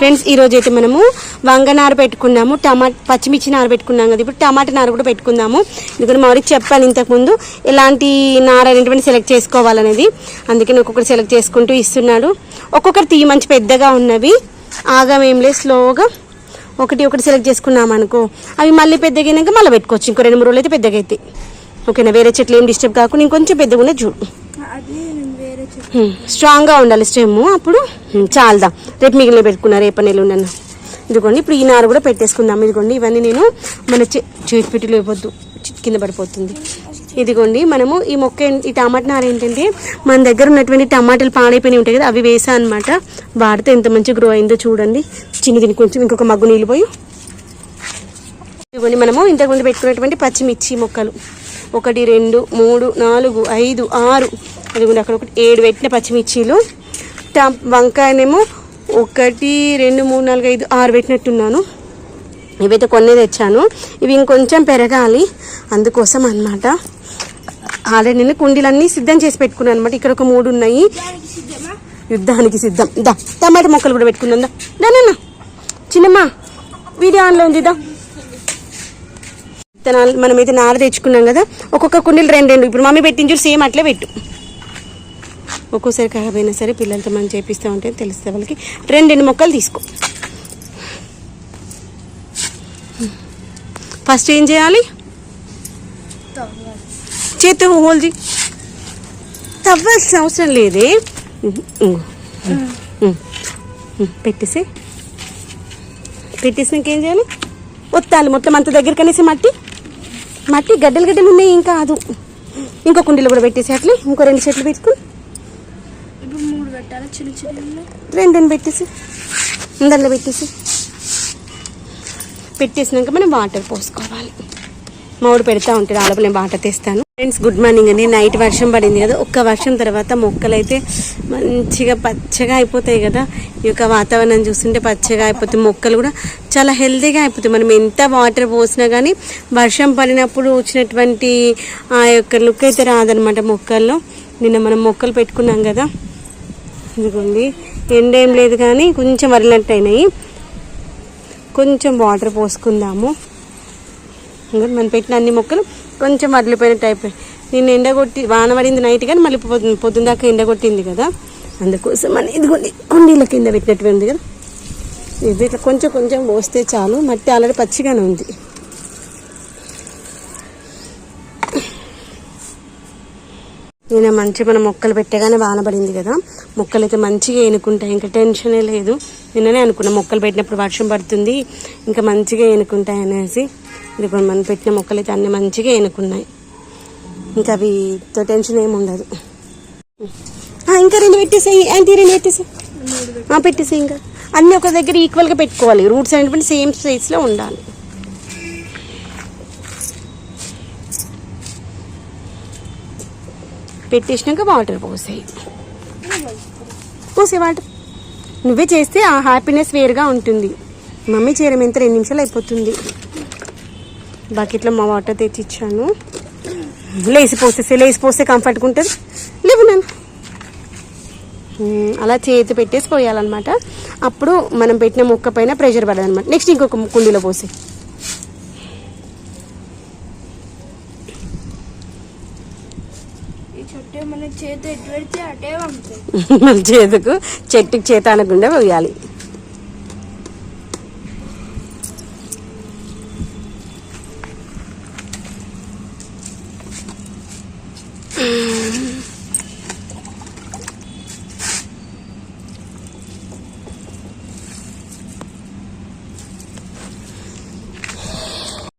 Friends ఈ రోజు అయితే మనము వంగ నార పెట్టుకున్నాము. టమాటా పచ్చిమిర్చి నార పెట్టుకున్నాం కదా ఇప్పుడు టమాటా నార కూడా పెట్టుకుందాము. ఎందుకంటే మౌరికి చెప్పాను ఇంతకుముందు ఎలాంటి నార అనేటువంటి సెలెక్ట్ చేసుకోవాలనేది. అందుకని ఒక్కొక్కటి సెలెక్ట్ చేసుకుంటూ ఇస్తున్నాడు. ఒక్కొక్కటి తీయి మంచి పెద్దగా ఉన్నవి. ఆగమేంలే స్లోగా ఒకటి ఒకటి సెలెక్ట్ చేసుకున్నాం అనుకో. అవి మళ్ళీ పెద్దగైనాక మళ్ళీ పెట్టుకోవచ్చు. ఇంకో రెండు మూడు రోజులు అయితే పెద్దగా అవుతాయి ఓకేనా? వేరే చెట్లు ఏం డిస్టర్బ్ కాకుండా ఇంకొంచెం పెద్దగా ఉన్నది చూడు. స్ట్రాంగ్గా ఉండాలి స్టెమ్ అప్పుడు. చాలదా. రేపు మిగిలిన పెట్టుకున్నా రేపు నెల ఇదిగోండి ఇప్పుడు ఈ నారు కూడా పెట్టేసుకుందాం. ఇదిగోండి ఇవన్నీ నేను మన చే చేతి చి- కింద పడిపోతుంది. ఇదిగోండి మనము ఈ మొక్క ఈ టమాటా నార ఏంటంటే మన దగ్గర ఉన్నటువంటి టమాటాలు పాడైపోయినాయి ఉంటాయి కదా అవి వేసా అనమాట వాడితే ఎంత మంచి గ్రో అయిందో చూడండి. చిన్నదిని కొంచెం ఇంకొక మగ్గు నీళ్ళు పోయి. ఇదిగోండి మనము ఇంతకుముందు పెట్టుకున్నటువంటి పచ్చిమిర్చి మొక్కలు. ఒకటి రెండు మూడు నాలుగు ఐదు ఆరు. అదిగోండి అక్కడ ఒకటి ఏడు పెట్టిన పచ్చిమిర్చీలు. టం వంకాయనేమో ఒకటి రెండు మూడు నాలుగు ఐదు ఆరు పెట్టినట్టున్నాను. ఇవైతే కొన్ని తెచ్చాను. ఇవి ఇంకొంచెం పెరగాలి. అందుకోసం అన్నమాట. ఆల్రెడీ నేను కుండీలన్నీ సిద్ధం చేసి పెట్టుకున్నాను అనమాట ఇక్కడ ఒక మూడు ఉన్నాయి. యుద్ధానికి సిద్ధం. దా టమాటా మొక్కలు కూడా పెట్టుకుందాం. దా దానన్నా చిన్నమ్మ వీడియో ఆన్లో ఉంది దా విత్తనాలు మనమైతే నార తెచ్చుకున్నాం కదా. ఒక్కొక్క కుండీలు రెండు రెండు. ఇప్పుడు మమ్మీ పెట్టించు సేమ్ అట్లే పెట్టు. ఒక్కోసారి ఖరాబ్ అయినా సరే పిల్లలతో మనం చేపిస్తూ ఉంటే తెలుస్తే వాళ్ళకి. రెండు రెండు మొక్కలు తీసుకో. ఫస్ట్ ఏం చేయాలి? చేతి హోల్జీ తవ్వాల్సిన అవసరం లేదే. పెట్టేసి. పెట్టేసినాక ఏం చేయాలి? ఒత్తాలి మొత్తం అంత దగ్గర కనేసి మట్టి. మట్టి గడ్డలు గడ్డలు ఉన్నాయి ఇంకా కాదు. ఇంకో కుండీలో కూడా పెట్టేసి అట్లే ఇంకో రెండు చెట్లు పెట్టుకుని. పెట్టాలి? చిన్న చిన్న రెండు పెట్టేసి అందరిలో పెట్టేసి. పెట్టేసినాక మనం వాటర్ పోసుకోవాలి. మామిడి పెడతా ఉంటాడు ఆడప నేను వాటర్ తెస్తాను. ఫ్రెండ్స్ గుడ్ మార్నింగ్ అండి. నైట్ వర్షం పడింది కదా ఒక్క వర్షం తర్వాత మొక్కలు అయితే మంచిగా పచ్చగా అయిపోతాయి కదా. ఈ యొక్క వాతావరణం చూస్తుంటే పచ్చగా అయిపోతాయి మొక్కలు కూడా చాలా హెల్తీగా అయిపోతాయి. మనం ఎంత వాటర్ పోసినా కానీ వర్షం పడినప్పుడు వచ్చినటువంటి ఆ యొక్క లుక్ అయితే రాదనమాట మొక్కల్లో. నిన్న మనం మొక్కలు పెట్టుకున్నాం కదా. ఇదిగోండి. ఎండ ఏం లేదు కానీ కొంచెం వరినట్టు అయినాయి. కొంచెం వాటర్ పోసుకుందాము. ఇంకా మనం పెట్టిన అన్ని మొక్కలు కొంచెం వదిలిపోయినట్టు అయిపోయి నేను ఎండ కొట్టి వాన పడింది నైట్ కానీ మళ్ళీ పొద్దు పొద్దున్న దాకా ఎండ కొట్టింది కదా. అందుకోసం అని ఇదిగోండి కుండీల కింద పెట్టినట్టు ఉంది కదా. ఇది ఇట్లా కొంచెం కొంచెం పోస్తే చాలు. మట్టి ఆల్రెడీ పచ్చిగానే ఉంది. నేను మంచి మన మొక్కలు పెట్టగానే వాన పడింది కదా. మొక్కలు అయితే మంచిగా ఎనుకుంటాయి ఇంకా టెన్షనే లేదు. నిన్ననే అనుకున్నా మొక్కలు పెట్టినప్పుడు వర్షం పడుతుంది. ఇంకా మంచిగా ఎనుకుంటాయి అనేసి. ఇప్పుడు మనం పెట్టిన మొక్కలు అయితే అన్ని మంచిగా ఎనుకున్నాయి ఇంకా అవితో టెన్షన్ ఏమి ఉండదు. ఇంకా రెండు పెట్టేసాయి. ఆంటీ రెండు పెట్టేసాయి. పెట్టేసాయి ఇంకా. అన్నీ ఒక దగ్గర ఈక్వల్గా పెట్టుకోవాలి. రూట్స్ అనేటువంటి సేమ్ సైజ్లో ఉండాలి. పెట్టేసినాక వాటర్ పోసాయి. పోసే వాటర్. నువ్వే చేస్తే ఆ హ్యాపీనెస్ వేరుగా ఉంటుంది. మమ్మీ చేయడం ఎంత రెండు నిమిషాలు అయిపోతుంది. బకెట్లో మా వాటర్ తెచ్చి ఇచ్చాను లేసి పోసేస్తే లేసి పోస్తే కంఫర్ట్గా ఉంటుంది. లేవు నేను అలా చేతి పెట్టేసి పోయాలన్నమాట. అప్పుడు మనం పెట్టిన మొక్క పైన ప్రెషర్ పడదనమాట నెక్స్ట్ ఇంకొక కుండీలో పోసి ఈ చుట్టే మన చేతి ఎటు పెడితే అటే పంపుతాయి మన చేతుకు చెట్టుకు చేత అనకుండా పోయాలి.